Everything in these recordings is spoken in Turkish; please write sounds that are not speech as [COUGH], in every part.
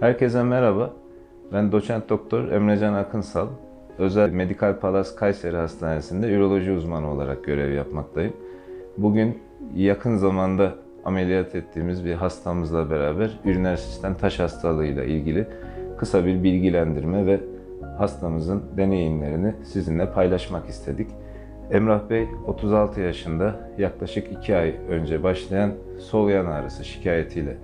Herkese merhaba. Ben doçent doktor Emrecan Akınsal. Özel Medikal Palas Kayseri Hastanesi'nde üroloji uzmanı olarak görev yapmaktayım. Bugün yakın zamanda ameliyat ettiğimiz bir hastamızla beraber üriner sistem taş hastalığıyla ilgili kısa bir bilgilendirme ve hastamızın deneyimlerini sizinle paylaşmak istedik. Emrah Bey 36 yaşında yaklaşık 2 ay önce başlayan sol yan ağrısı şikayetiyle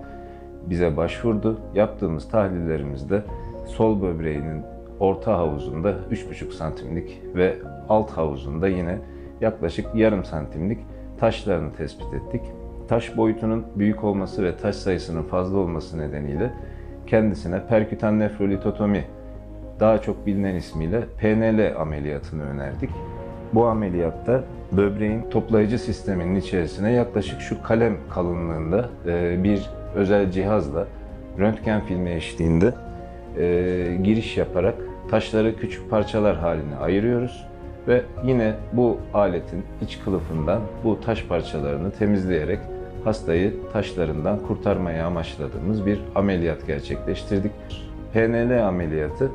bize başvurdu. Yaptığımız tahlillerimizde sol böbreğinin orta havuzunda 3,5 santimlik ve alt havuzunda yine yaklaşık yarım santimlik taşlarını tespit ettik. Taş boyutunun büyük olması ve taş sayısının fazla olması nedeniyle kendisine perkütan nefrolitotomi daha çok bilinen ismiyle PNL ameliyatını önerdik. Bu ameliyatta böbreğin toplayıcı sisteminin içerisine yaklaşık şu kalem kalınlığında e, bir özel cihazla röntgen filmi eşliğinde e, giriş yaparak taşları küçük parçalar haline ayırıyoruz ve yine bu aletin iç kılıfından bu taş parçalarını temizleyerek hastayı taşlarından kurtarmaya amaçladığımız bir ameliyat gerçekleştirdik. PNL ameliyatı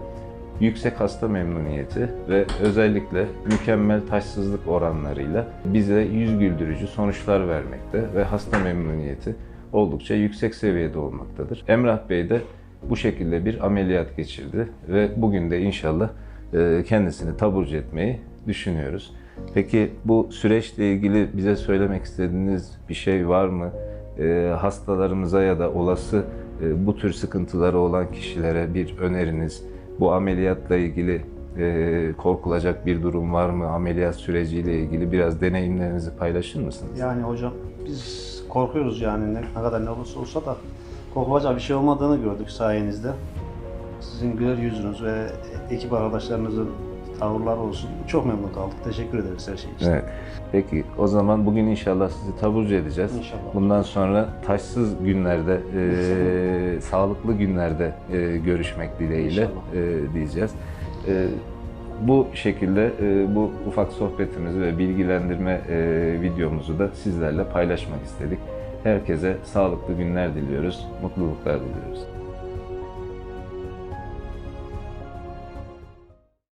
yüksek hasta memnuniyeti ve özellikle mükemmel taşsızlık oranlarıyla bize yüz güldürücü sonuçlar vermekte ve hasta memnuniyeti oldukça yüksek seviyede olmaktadır. Emrah Bey de bu şekilde bir ameliyat geçirdi ve bugün de inşallah e, kendisini taburcu etmeyi düşünüyoruz. Peki bu süreçle ilgili bize söylemek istediğiniz bir şey var mı? E, hastalarımıza ya da olası e, bu tür sıkıntıları olan kişilere bir öneriniz, bu ameliyatla ilgili e, korkulacak bir durum var mı? Ameliyat süreciyle ilgili biraz deneyimlerinizi paylaşır mısınız? Yani hocam biz korkuyoruz yani ne, ne kadar ne olursa olsa da korkulacak bir şey olmadığını gördük sayenizde. Sizin güler yüzünüz ve ekip arkadaşlarınızın tavırları olsun. Çok memnun kaldık. Teşekkür ederiz her şey için. Evet. Peki o zaman bugün inşallah sizi taburcu edeceğiz. İnşallah. Bundan sonra taşsız günlerde, e, [LAUGHS] sağlıklı günlerde e, görüşmek dileğiyle e, diyeceğiz. E, bu şekilde e, bu ufak sohbetimizi ve bilgilendirme e, videomuzu da sizlerle paylaşmak istedik. Herkese sağlıklı günler diliyoruz, mutluluklar diliyoruz.